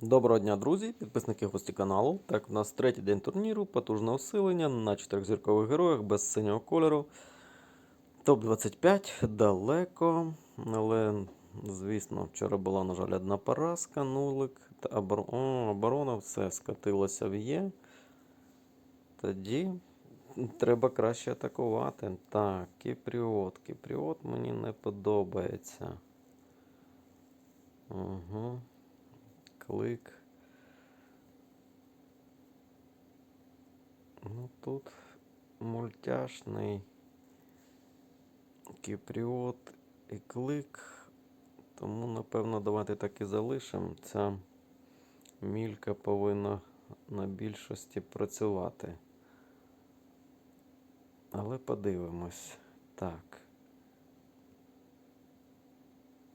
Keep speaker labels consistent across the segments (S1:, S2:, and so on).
S1: Доброго дня, друзі, підписники гості каналу. Так, у нас третій день турніру, потужне усилення на чотирьохзіркових героях без синього кольору. Топ-25 далеко. Але, звісно, вчора була, на жаль, одна поразка, нулик. Та обор... О, оборона все скотилося в Є. Тоді треба краще атакувати. Так, Кіпріот. Кіпріот мені не подобається. Угу. Клик. Ну тут мультяшний кіпріот і клик. Тому, напевно, давайте так і залишимо. Ця мілька повинна на більшості працювати. Але подивимось. Так.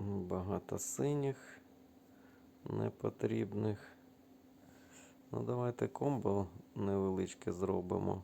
S1: Багато синіх непотрібних. Ну, давайте комбо невеличке зробимо.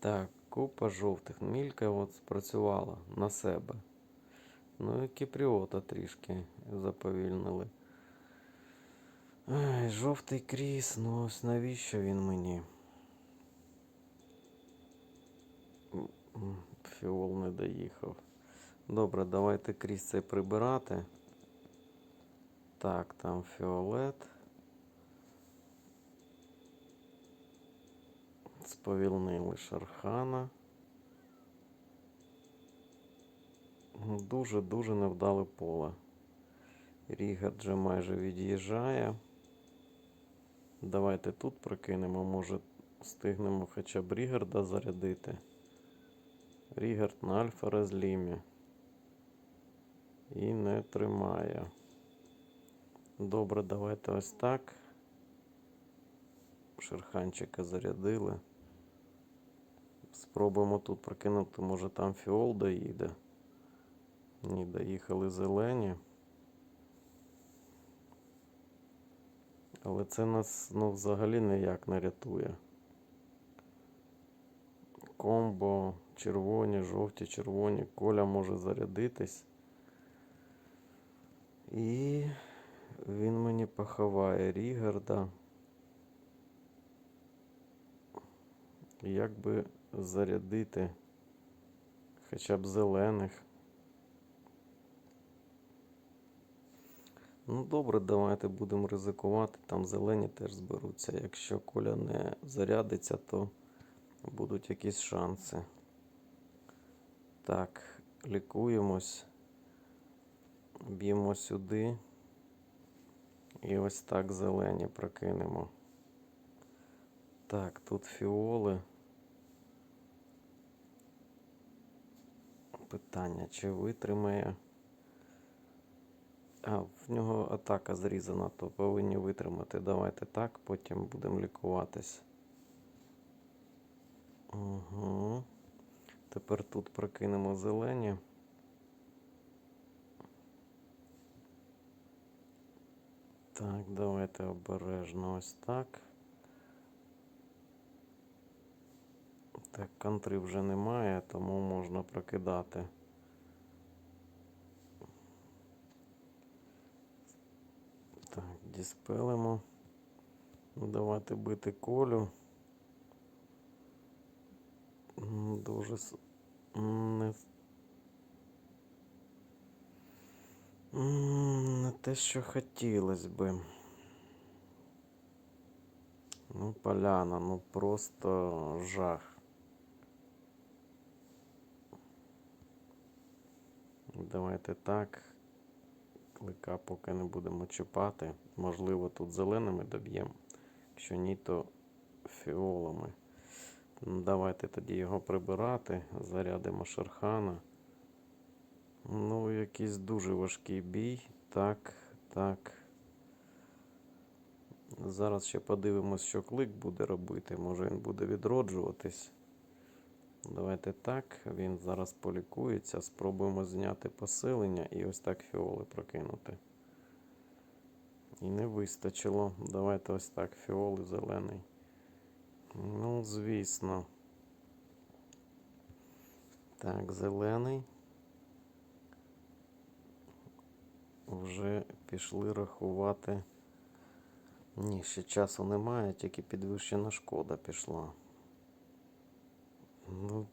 S1: Так, купа жовтих. Мілька от спрацювала на себе. Ну і кіпріота трішки заповільнили. Ай, жовтий кріс, ну ось навіщо він мені? Фіол не доїхав. Добре, давайте кріс цей прибирати. Так, там фіолет. Сповільнили Шархана. Дуже-дуже невдале поле. Рігар вже майже від'їжджає. Давайте тут прокинемо, може встигнемо хоча б Рігарда зарядити. Рігард на альфа розлімі. І не тримає. Добре, давайте ось так. Шерханчика зарядили. Спробуємо тут прокинути, може там фіол доїде. Ні, доїхали зелені. Але це нас ну, взагалі ніяк не рятує. Комбо, червоні, жовті, червоні. Коля може зарядитись. І він мені поховає Рігарда. Як би зарядити хоча б зелених. Ну, добре, давайте будемо ризикувати. Там зелені теж зберуться. Якщо коля не зарядиться, то будуть якісь шанси. Так, лікуємось. Б'ємо сюди. І ось так зелені прокинемо. Так, тут фіоли. Питання, чи витримає. А, в нього атака зрізана, то повинні витримати. Давайте так, потім будемо лікуватись. Угу. Тепер тут прокинемо зелені. Так, давайте обережно ось так. Так, контри вже немає, тому можна прокидати. Так, діспелимо. Ну, Давайте бити колю. Дуже с- м, не, не те, що хотілося би. Ну, поляна, ну просто жах. Давайте так. Клика поки не будемо чіпати. Можливо, тут зеленими доб'ємо. Якщо ні, то фіолами. Ну, Давайте тоді його прибирати. Зарядимо Шерхана. Ну, якийсь дуже важкий бій. Так, так. Зараз ще подивимось, що клик буде робити. Може він буде відроджуватись. Давайте так. Він зараз полікується. Спробуємо зняти посилення і ось так фіоли прокинути. І не вистачило. Давайте ось так. Фіоли зелений. Ну, звісно. Так, зелений. Вже пішли рахувати. Ні, ще часу немає, тільки підвищена шкода пішла. Ну,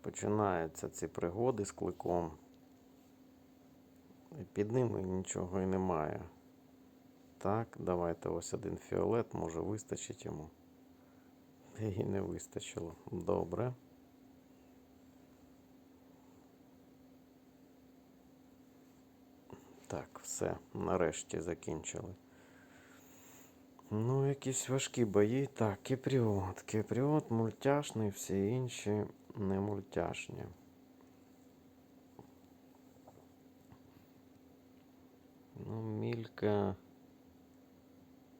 S1: починаються ці пригоди з кликом. І під ними нічого і немає. Так, давайте ось один фіолет, може вистачить йому. І не вистачило. Добре. Так, все, нарешті закінчили. Ну, якісь важкі бої. Так, Кіпріот. Кіпріот мультяшний, всі інші не мультяшні. Ну, мілька.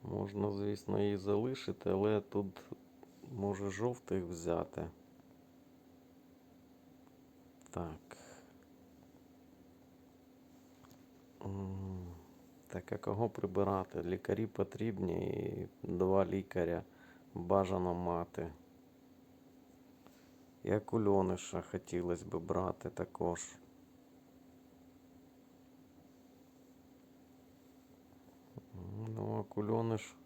S1: Можна, звісно, її залишити, але тут може жовтих взяти. Так. Так, а кого прибирати? Лікарі потрібні і два лікаря бажано мати. І акульониша хотілося б брати також. Ну, акульониш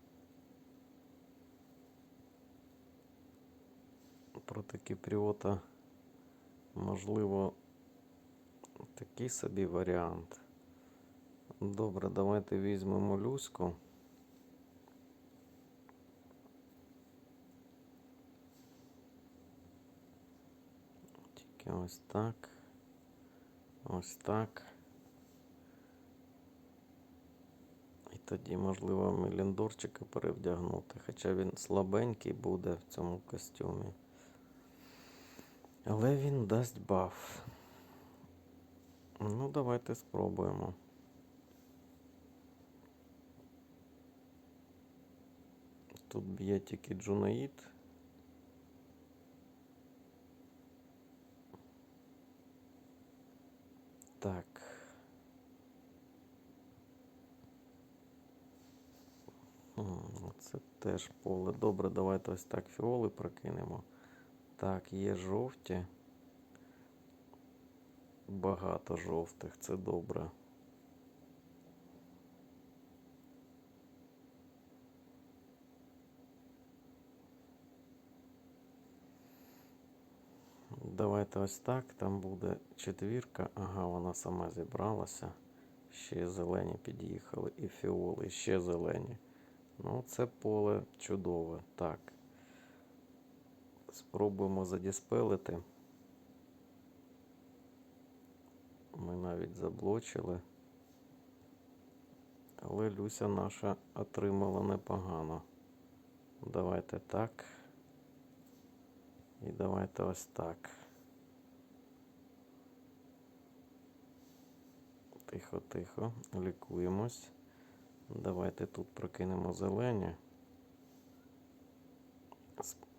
S1: проти Кіпріота, можливо, такий собі варіант. Добре, давайте візьмемо люську. Тільки ось так. Ось так. І тоді, можливо, Меліндорчика перевдягнути. Хоча він слабенький буде в цьому костюмі. Але він дасть баф. Ну, давайте спробуємо. Тут б'є тільки Джунаїд. Так. Це теж поле. Добре, давайте ось так фіоли прокинемо. Так, є жовті. Багато жовтих, це добре. Давайте ось так. Там буде четвірка. Ага, вона сама зібралася. Ще зелені під'їхали. І фіоли, і ще зелені. Ну, це поле чудове. Так. Спробуємо задіспелити. Ми навіть заблочили. Але Люся наша отримала непогано. Давайте так. І давайте ось так. Тихо, тихо. Лікуємось. Давайте тут прокинемо зелені.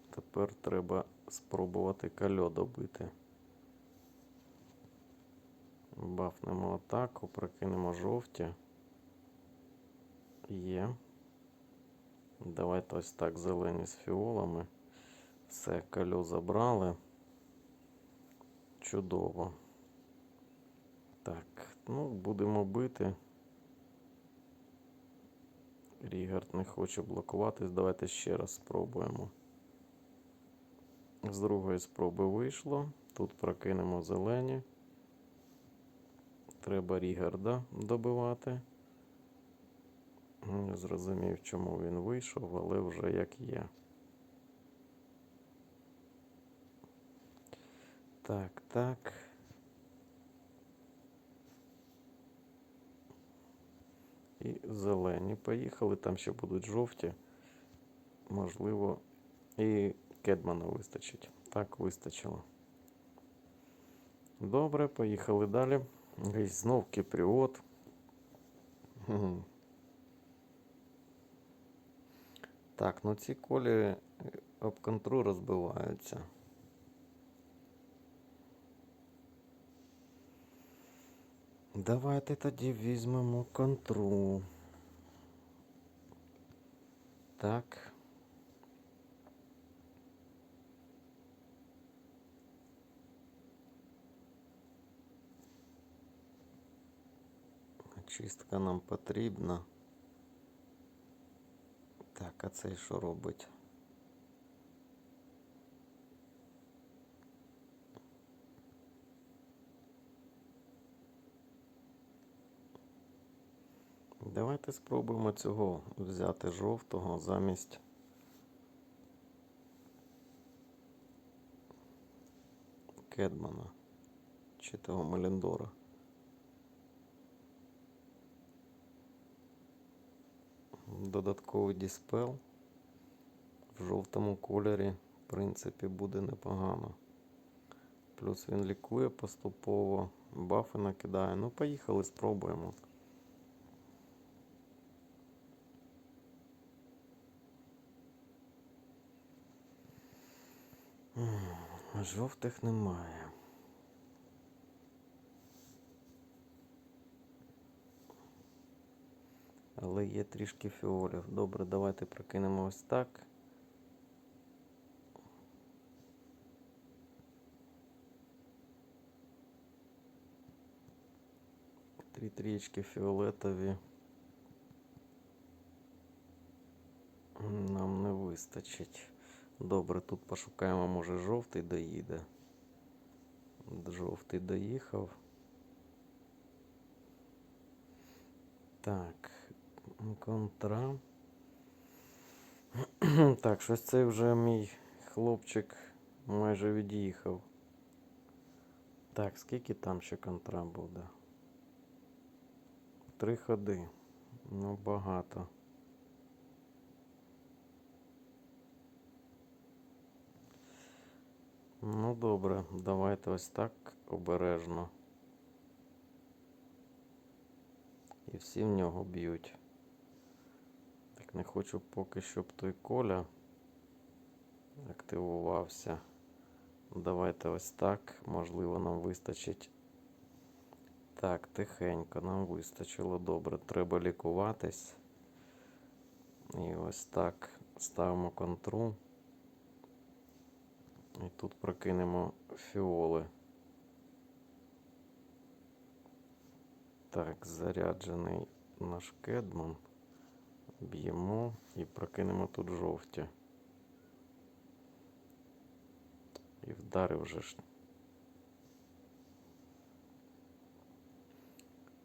S1: Тепер треба спробувати кальо добити. Бафнемо атаку, прокинемо жовті. Є. Давайте ось так зелені з фіолами. Все, кальо забрали. Чудово. Так, ну, будемо бити. Рігард не хоче блокуватись. Давайте ще раз спробуємо. З другої спроби вийшло. Тут прокинемо зелені. Треба Рігарда добивати. Не зрозумів, чому він вийшов, але вже як є. Так, так. І зелені поїхали. Там ще будуть жовті. Можливо, і Кедмана вистачить. Так, вистачило. Добре, поїхали далі. І знов Кіпріот. Так, ну ці колі е, об контру розбиваються. Давайте тоді візьмемо контру. Так. Чистка нам потрібна. Так, а цей що робить? Давайте спробуємо цього взяти жовтого замість Кедмана чи того Меліндора. Додатковий діспел в жовтому кольорі, в принципі, буде непогано. Плюс він лікує поступово, бафи накидає. Ну, поїхали, спробуємо. Жовтих немає. Але є трішки фіолів. Добре, давайте прокинемо ось так. Три трієчки фіолетові. Нам не вистачить. Добре, тут пошукаємо, може жовтий доїде. Жовтий доїхав. Так, контра. Так, щось цей вже мій хлопчик майже від'їхав. Так, скільки там ще контра буде? Три ходи. Ну, багато. Ну, добре, давайте ось так обережно. І всі в нього б'ють. Так не хочу поки щоб той коля активувався. Давайте ось так. Можливо, нам вистачить. Так, тихенько, нам вистачило добре. Треба лікуватись. І ось так ставимо контру. І тут прокинемо фіоли. Так, заряджений наш кедман. Б'ємо і прокинемо тут жовті. І вдарив вже ж.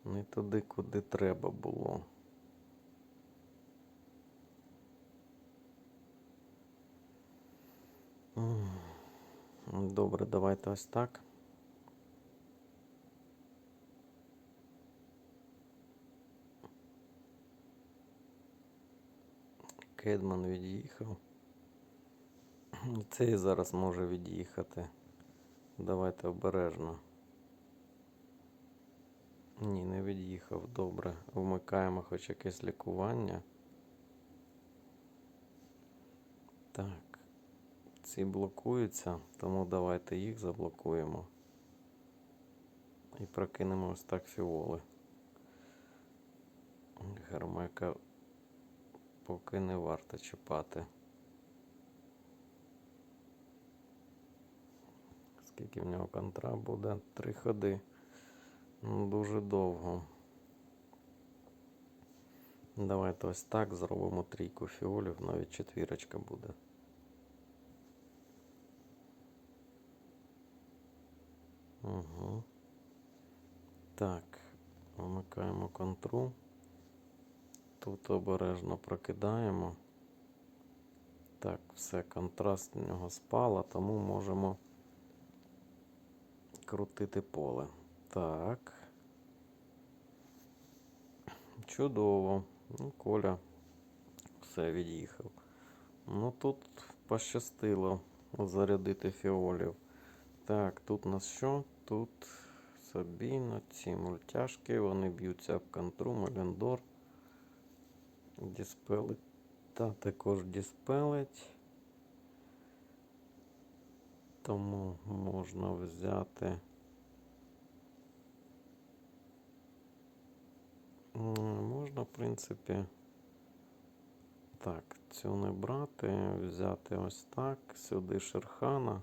S1: Не туди, куди треба було. М. Добре, давайте ось так. Кедман від'їхав. Цей зараз може від'їхати. Давайте обережно. Ні, не від'їхав. Добре. Вмикаємо хоч якесь лікування. Так. Ці блокуються, тому давайте їх заблокуємо. І прокинемо ось так фіоли. Гермека поки не варто чіпати. Скільки в нього контра буде? Три ходи. Ну, дуже довго. Давайте ось так зробимо трійку фіолів, навіть четвірочка буде. Угу. Так, вмикаємо контру. Тут обережно прокидаємо. Так, все, контраст в нього спала, тому можемо крутити поле. Так. Чудово. Ну, Коля все від'їхав. Ну тут пощастило зарядити фіолів. Так, тут у нас що? Тут Сабіно, ці мультяшки, вони б'ються об контру, Малендор. Діспелить. Та також діспелить. Тому можна взяти. Можна, в принципі, так, цю не брати, взяти ось так, сюди Шерхана.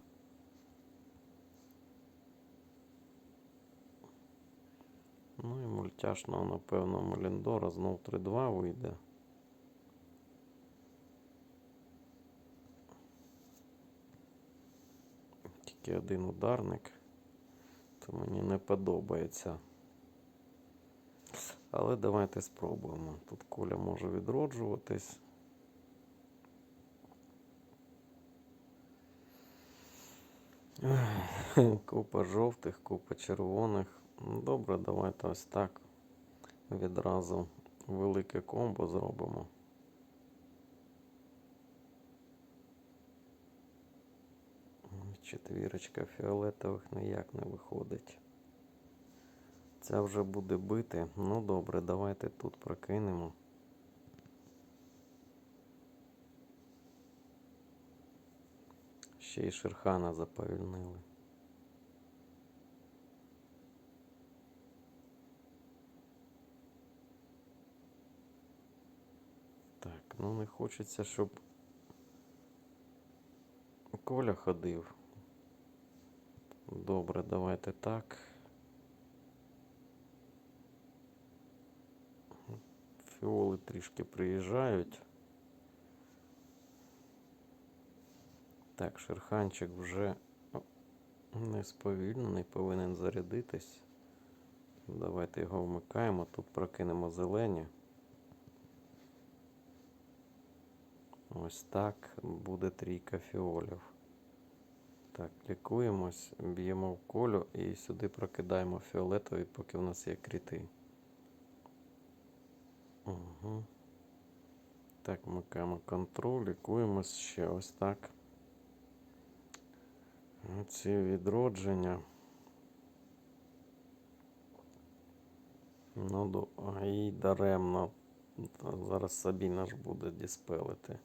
S1: Ну і мультяшного, напевно, Маліндора знов 3-2 вийде. Тільки один ударник. То мені не подобається. Але давайте спробуємо. Тут куля може відроджуватись. Купа жовтих, купа червоних. Добре, давайте ось так. Відразу велике комбо зробимо. Четвірочка фіолетових ніяк не виходить. Ця вже буде бити. Ну добре, давайте тут прокинемо. Ще й Шерхана заповільнили. Так, ну не хочеться, щоб Коля ходив. Добре, давайте так. Фіоли трішки приїжджають. Так, шерханчик вже не сповільнений, повинен зарядитись. Давайте його вмикаємо. Тут прокинемо зелені. Ось так буде трійка фіолів. Так, лікуємось, б'ємо в колю і сюди прокидаємо фіолетовий, поки в нас є кріти. Угу. Так, вмикаємо контроль, лікуємось ще ось так. Ці відродження. Ну, і даремно. Зараз собі наш буде диспелити.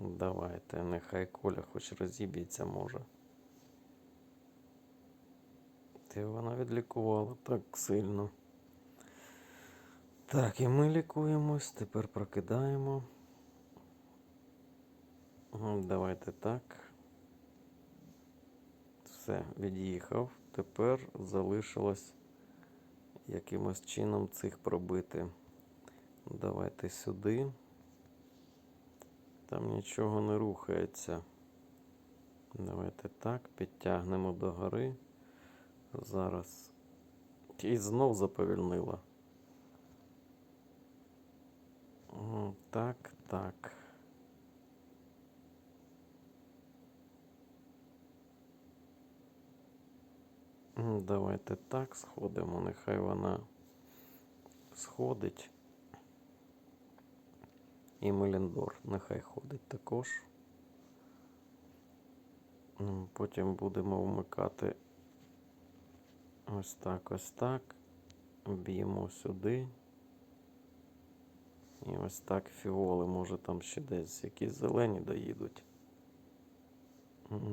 S1: Давайте, нехай Коля хоч розіб'ється може. Ти вона відлікувала так сильно. Так, і ми лікуємось, тепер прокидаємо. Давайте так. Все, від'їхав. Тепер залишилось якимось чином цих пробити. Давайте сюди. Там нічого не рухається. Давайте так, підтягнемо до гори. Зараз. І знов заповільнила. Так, так. Давайте так сходимо. Нехай вона сходить. І Меліндор нехай ходить також. Потім будемо вмикати ось так, ось так. Б'ємо сюди. І ось так фіоли. Може там ще десь якісь зелені доїдуть.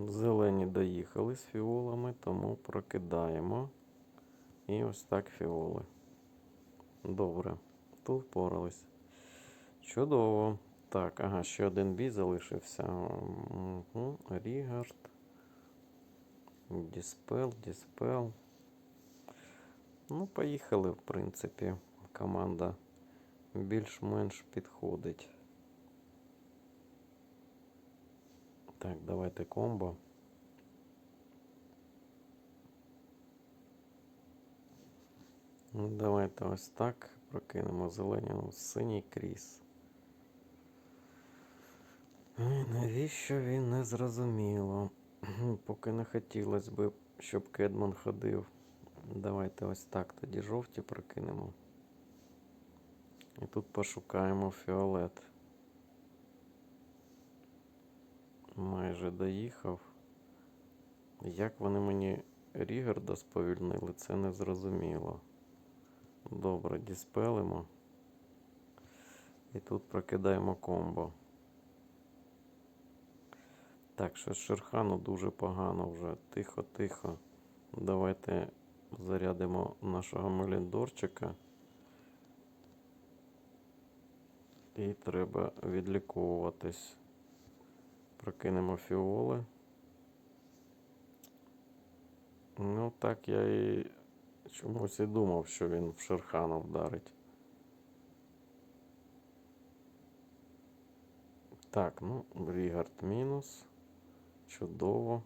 S1: Зелені доїхали з фіолами, тому прокидаємо. І ось так фіоли. Добре. Тут впорались. Чудово. Так, ага, ще один бій залишився. Угу. Рігард. Діспел, Діспел. Ну, поїхали, в принципі. Команда більш-менш підходить. Так, давайте комбо. Ну, Давайте ось так прокинемо зелені синій кріс. Ой, навіщо він не зрозуміло. Поки не хотілося б, щоб Кедман ходив. Давайте ось так тоді жовті прокинемо. І тут пошукаємо фіолет. Майже доїхав. Як вони мені Рігарда сповільнили, це не зрозуміло. Добре, діспелимо. І тут прокидаємо комбо. Так, що Шерхану дуже погано вже. Тихо-тихо. Давайте зарядимо нашого Меліндорчика. І треба відліковуватись. Прокинемо фіоли. Ну, так я і Чомусь і думав, що він в Шерхана вдарить. Так, ну, Рігард мінус. Чудово.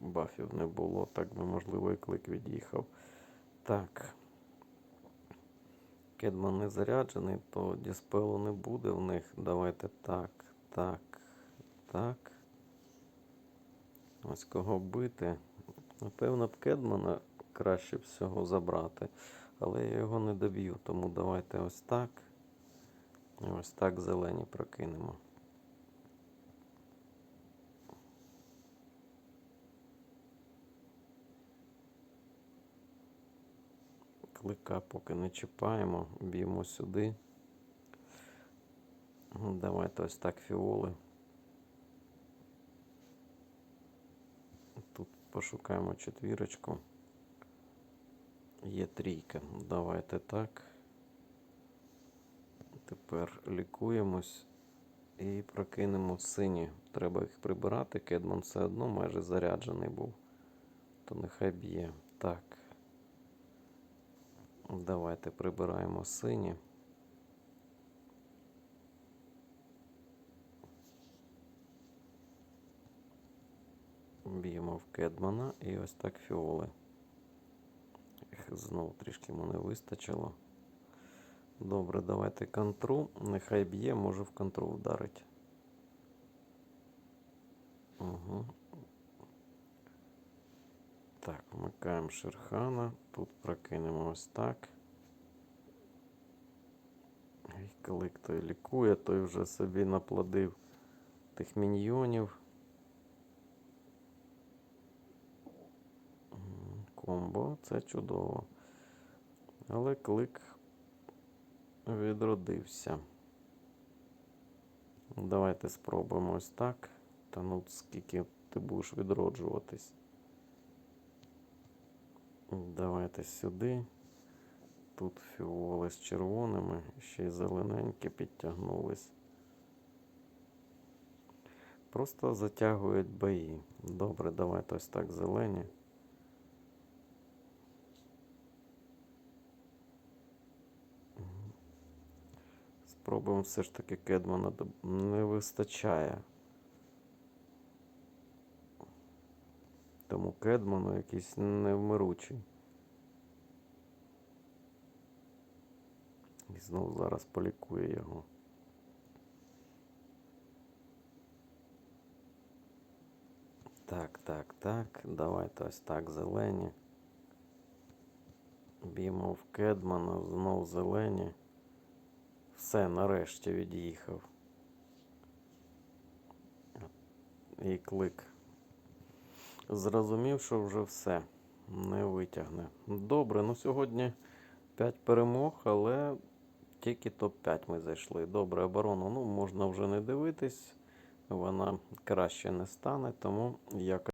S1: Бафів не було, так би, можливо, і клик від'їхав. Так. Кедман не заряджений, то діспелу не буде в них. Давайте так, так, так. Ось кого бити. Напевно, б Кедмана краще всього забрати. Але я його не доб'ю, тому давайте ось так. Ось так зелені прокинемо. Клика поки не чіпаємо, б'ємо сюди. Ну, Давайте ось так фіоли. Тут пошукаємо четвірочку. Є трійка. Давайте так. Тепер лікуємось і прокинемо сині. Треба їх прибирати. Кедман все одно майже заряджений був. То нехай б'є. Так. Давайте прибираємо сині. Б'ємо в Кедмана і ось так фіоли. Знову трішки йому не вистачило. Добре, давайте контру. Нехай б'є, може в контру вдарить. Угу. Так, вмикаємо Шерхана. Тут прокинемо ось так. І коли той лікує, той вже собі наплодив тих міньйонів. Комбо, це чудово. Але клик відродився. Давайте спробуємо ось так. Та ну скільки ти будеш відроджуватись. Давайте сюди. Тут фіоли з червоними, ще й зелененькі підтягнулись. Просто затягують бої. Добре, давайте ось так зелені. Спробуємо все ж таки Кедмана не вистачає. Тому Кедману якийсь невмиручий. І знову зараз полікує його. Так, так, так. Давайте ось так зелені. Б'ємо в Кедмана, знов зелені. Все, нарешті від'їхав. І клик. Зрозумів, що вже все не витягне. Добре, ну сьогодні 5 перемог, але тільки топ-5 ми зайшли. Добре, оборону ну, можна вже не дивитись, вона краще не стане, тому якось.